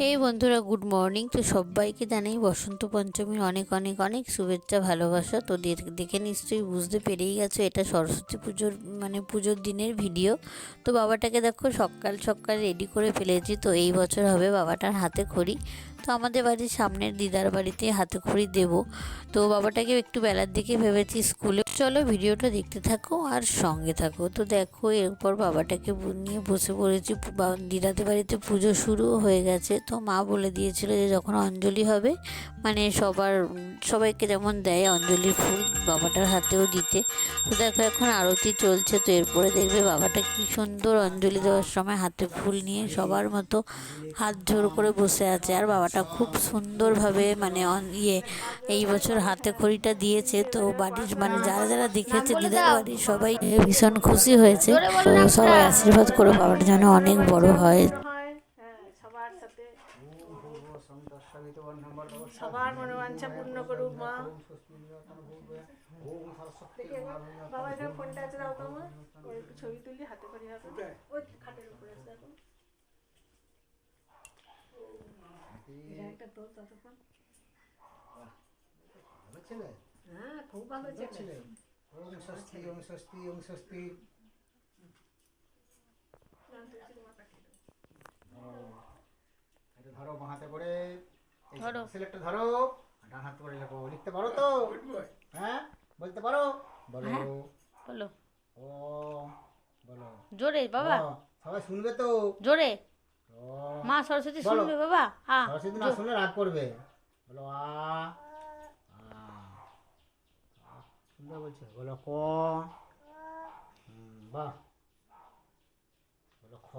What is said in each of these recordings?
এই বন্ধুরা good morning তো সবাইকে জানাই বসন্ত পঞ্চমীর অনেক অনেক অনেক শুভেচ্ছা, ভালোবাসা। তো দেখে নিশ্চয়ই বুঝতে পেরেই গেছো, এটা সরস্বতী পুজোর মানে পুজোর দিনের ভিডিও তো বাবাটাকে দেখো, সকাল সকাল রেডি করে ফেলেছি। তো এই বছর হবে বাবাটার হাতে খড়ি। তো আমাদের বাড়ির সামনের দিদার বাড়িতে হাতে খড়ি দেবো। তো বাবাটাকে একটু বেলার দিকে ভেবেছি স্কুলে। চলো ভিডিওটা দেখতে থাকো আর সঙ্গে থাকো। তো দেখো, এরপর বাবাটাকে নিয়ে বসে পড়েছি। দিদাদের বাড়িতে পুজো শুরুও হয়ে গেছে। তো মা বলে দিয়েছিল যে, যখন অঞ্জলি হবে মানে সবার, সবাইকে যেমন দেয় অঞ্জলির ফুল, বাবাটার হাতেও দিতে। তো দেখো, এখন আরতি চলছে। তো এরপরে দেখবে বাবাটা কি সুন্দর অঞ্জলি দেওয়ার সময় হাতে ফুল নিয়ে সবার মতো হাত জোর করে বসে আছে। আর বাবাটা খুব সুন্দরভাবে মানে ইয়ে এই বছর হাতে খড়িটা দিয়েছে। তো বাড়ির মানে যারা যারা দেখেছে দিদার বাড়ির সবাই ভীষণ খুশি হয়েছে। সবাই আশীর্বাদ করে বাবাটা যেন অনেক বড় হয়। হয় হ্যাঁ সবার মনোবাঞ্ছা পূর্ণ করুক মা। বাবা এখানে ফোনটা আছে দাও তো আমার। ছবি তুলি হাতে করে ওই খাটের উপরে আছে দেখো এটা একটা তোর ততক্ষণ হ্যাঁ খুব ভালো ছেলে ওম স্বস্তি ওম স্বস্তি ওম স্বস্তি নাম তুলসী তোমার পাঠিয়ে দেবো এটা ধরো বাঁ হাতে করে ধরো। সিলেক্ট ধরো ডান হাতে করে লেখো লিখতে পারো তো হ্যাঁ বলতে পারো বলো বলো ও বলো জোরে বাবা সবাই শুনবে তো জোরে মা সরস্বতী শুনবে বাবা? আ সরস্বতী না শুনলে রাগ করবে। বলো আ সুন্দর বলছে। বলো ক? বাহ। বলো খ?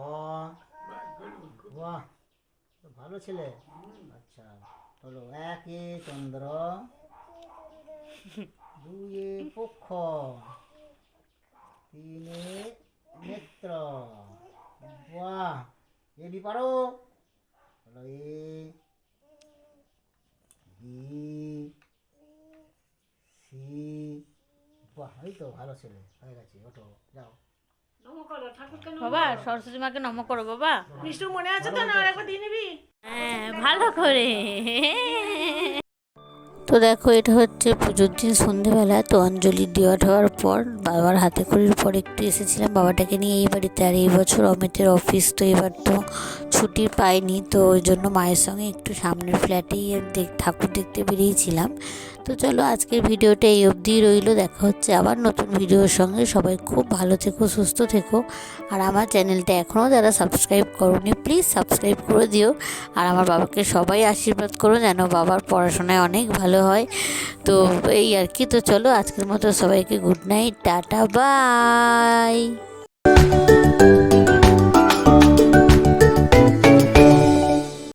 বাহ। ভালো ছেলে। আচ্ছা বলো একে চন্দ্র দুয়ে পক্ষ তিনে নেত্র। বাহ। এডি পারো। বলো এ বি সি বাহ এই তো ভালো ছেলে হয়ে গেছে ওঠো যাও। বাবা সরস্বতী মাকে নম করো বাবা। মিষ্টু মনে আছে তো না একবার দিয়ে নিবি? হ্যাঁ ভালো করে। তো দেখো, এটা হচ্ছে পুজোর দিন সন্ধেবেলা। তো অঞ্জলি দেওয়া ঠাওয়ার পর বাবার হাতে খড়ির পর একটু এসেছিলাম বাবাটাকে নিয়ে এই বাড়িতে। আর এই বছর অমিতের অফিস তো এবার তো ছুটি পাইনি, তো ওই জন্য মায়ের সঙ্গে একটু সামনের ফ্ল্যাটেই দেখ, ঠাকুর দেখতে বেরিয়েছিলাম। তো চলো আজকের ভিডিওটা এই অবধিই রইল। দেখা হচ্ছে আবার নতুন ভিডিওর সঙ্গে। সবাই খুব ভালো থেকো, সুস্থ থেকো। আর আমার চ্যানেলটা এখনও যারা সাবস্ক্রাইব করোনি, প্লিজ সাবস্ক্রাইব করে দিও। আর আমার বাবাকে সবাই আশীর্বাদ করো যেন বাবার পড়াশোনায় অনেক ভালো হয়। তো এই আর কি। তো চলো আজকের মতো সবাইকে গুড নাইট, টাটা, বাই।